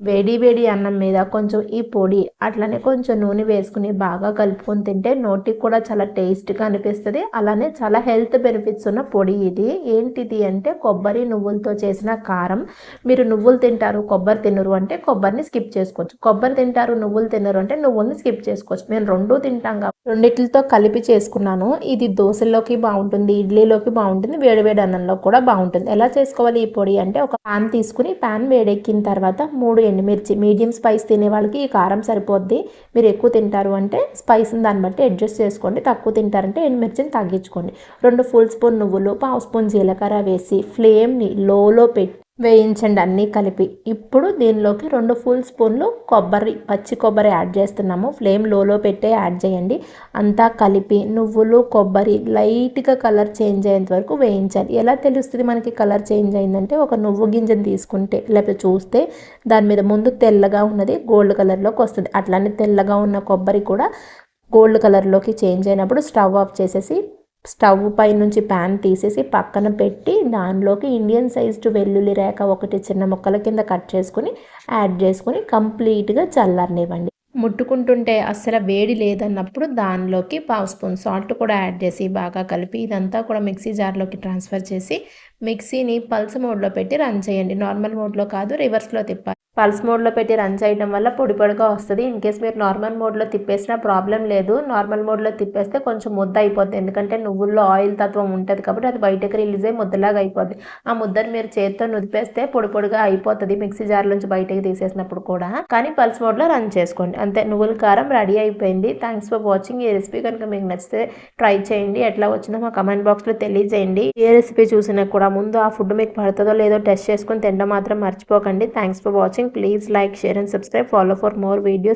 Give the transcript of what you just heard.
వేడి వేడి అన్నం మీద కొంచెం ఈ పొడి అట్లనే కొంచెం నూనె వేసుకుని బాగా కలుపుకొని తింటే నోటికి కూడా చాలా టేస్ట్గా అనిపిస్తుంది. అలానే చాలా హెల్త్ బెనిఫిట్స్ ఉన్న పొడి ఇది. ఏంటిది అంటే కొబ్బరి నువ్వులతో చేసిన కారం. మీరు నువ్వులు తింటారు కొబ్బరి తినరు అంటే కొబ్బరిని స్కిప్ చేసుకోవచ్చు. కొబ్బరి తింటారు నువ్వులు తినరు అంటే నువ్వుల్ని స్కిప్ చేసుకోవచ్చు. మేము రెండు తింటాం కాబట్టి రెండిట్లతో కలిపి చేసుకున్నాను. ఇది దోశల్లోకి బాగుంటుంది ఇడ్లీలోకి బాగుంటుంది వేడివేడి అన్నంలో కూడా బాగుంటుంది. ఎలా చేసుకోవాలి ఈ పొడి అంటే ఒక పాన్ తీసుకుని పాన్ వేడెక్కిన తర్వాత మూడు ఎండుమిర్చి మీడియం స్పైస్ తినే వాళ్ళకి ఈ కారం సరిపోద్ది. మీరు ఎక్కువ తింటారు అంటే స్పైస్ని దాన్ని బట్టి అడ్జస్ట్ చేసుకోండి. తక్కువ తింటారంటే ఎండుమిర్చిని తగ్గించుకోండి. రెండు ఫుల్ స్పూన్ నువ్వులు పావు స్పూన్ జీలకర్ర వేసి ఫ్లేమ్ని లోలో పెట్టి వేయించండి అన్నీ కలిపి. ఇప్పుడు దీనిలోకి రెండు ఫుల్ స్పూన్లు కొబ్బరి పచ్చి కొబ్బరి యాడ్ చేస్తున్నాము. ఫ్లేమ్ లోలో పెట్టే యాడ్ చేయండి. అంతా కలిపి నువ్వులు కొబ్బరి లైట్గా కలర్ చేంజ్ అయ్యేంత వరకు వేయించాలి. ఎలా తెలుస్తుంది మనకి కలర్ చేంజ్ అయిందంటే ఒక నువ్వు గింజను తీసుకుంటే లేకపోతే చూస్తే దాని మీద ముందు తెల్లగా ఉన్నది గోల్డ్ కలర్లోకి వస్తుంది. అట్లానే తెల్లగా ఉన్న కొబ్బరి కూడా గోల్డ్ కలర్లోకి చేంజ్ అయినప్పుడు స్టవ్ ఆఫ్ చేసేసి స్టవ్ పై నుంచి ప్యాన్ తీసేసి పక్కన పెట్టి దానిలోకి ఇండియన్ సైజ్డ్ వెల్లుల్లి రేఖ ఒకటి చిన్న ముక్కల కింద కట్ చేసుకుని యాడ్ చేసుకుని కంప్లీట్గా చల్లారనివ్వండి. ముట్టుకుంటుంటే అస్సలు వేడి లేదన్నప్పుడు దానిలోకి పావు స్పూన్ సాల్ట్ కూడా యాడ్ చేసి బాగా కలిపి ఇదంతా కూడా మిక్సీ జార్లోకి ట్రాన్స్ఫర్ చేసి మిక్సీని పల్స్ మోడ్లో పెట్టి రన్ చేయండి. నార్మల్ మోడ్లో కాదు రివర్స్లో తిప్పాలి. పల్స్ మోడ్లో పెట్టి రన్ చేయడం వల్ల పొడి పొడిగా వస్తుంది. ఇన్ కేస్ మీరు నార్మల్ మోడ్లో తిప్పేసినా ప్రాబ్లం లేదు. నార్మల్ మోడ్లో తిప్పేస్తే కొంచెం ముద్ద అయిపోద్ది. ఎందుకంటే నువ్వుల్లో ఆయిల్ తత్వం ఉంటుంది కాబట్టి అది బయటకు రిలీజ్ అయ్యి ముద్దలాగా అయిపోద్ది. ఆ ముద్దను మీరు చేతితో నుదిపేస్తే పొడి పొడిగా అయిపోతుంది మిక్సీ జార్ నుంచి బయటకు తీసేసినప్పుడు కూడా. కానీ పల్స్ మోడ్లో రన్ చేసుకోండి. అంతే. నువ్వుల కారం రెడీ అయిపోయింది. థ్యాంక్స్ ఫర్ వాచింగ్ ఈ రెసిపీ కనుక మీకు నచ్చితే ట్రై చేయండి. ఎట్లా వచ్చిందో మా కమెంట్ బాక్స్లో తెలియజేయండి. ఏ రెసిపీ చూసినా కూడా ముందు ఆ ఫుడ్ మీకు పడుతుందో లేదో టెస్ట్ చేసుకుని తినడం మాత్రం మర్చిపోకండి. Thanks for watching please like share and subscribe. Follow for more videos.